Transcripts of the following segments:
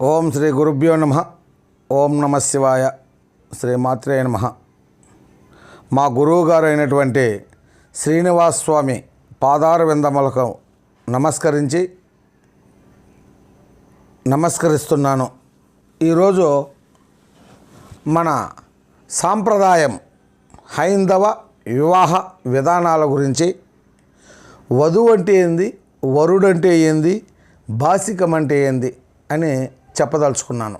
ఓం శ్రీ గురుభ్యో నమ. ఓం నమ శివాయ. శ్రీ మాత్రే నమ. మా గురువు గారు అయినటువంటి శ్రీనివాస్ స్వామి పాదార విందములకు నమస్కరించి నమస్కరిస్తున్నాను. ఈరోజు మన సాంప్రదాయం హైందవ వివాహ విధానాల గురించి. వధువు అంటే ఏంది? వరుడు అంటే ఏంది? భాసికం అంటే ఏంది? అని చెప్పదలుచుకున్నాను.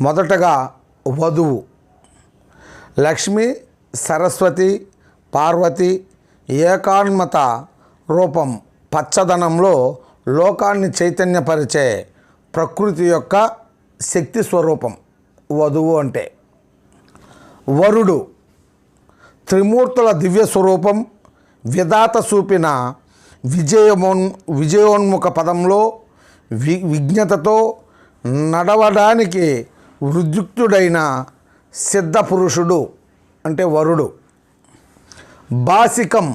మొదటగా వధువు. లక్ష్మి సరస్వతి పార్వతి ఏకాన్మత రూపం పచ్చదనంలో లోకాన్ని చైతన్యపరిచే ప్రకృతి యొక్క శక్తి స్వరూపం వధువు అంటే. వరుడు త్రిమూర్తుల దివ్య స్వరూపం విధాత చూపిన విజయమోన్ విజయోన్ముఖ పదంలో వి విజ్ఞతతో నడవడానికి వృద్యుక్తుడైన సిద్ధ పురుషుడు అంటే వరుడు. బాసికం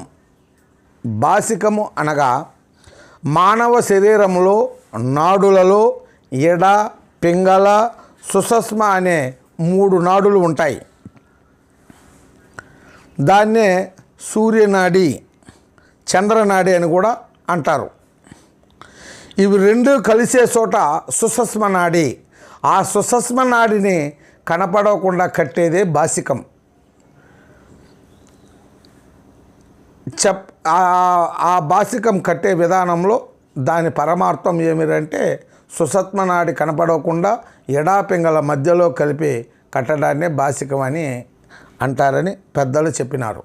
బాసికము అనగా మానవ శరీరంలో నాడులలో ఎడ పింగళ సుసస్మ అనే మూడు నాడులు ఉంటాయి. దాన్నే సూర్యనాడి చంద్రనాడి అని కూడా అంటారు. ఇవి రెండు కలిసే చోట సుసస్మ నాడి. ఆ సుసస్మ నాడిని కనపడకుండా కట్టేదే బాసికం. చెప్ ఆ- ఆ బాసికం కట్టే విధానంలో దాని పరమార్థం ఏమిటంటే సుసత్మ నాడి కనపడకుండా ఎడాపింగల మధ్యలో కలిపి కట్టడాన్నే బాసికం అని అంటారని పెద్దలు చెప్పినారు.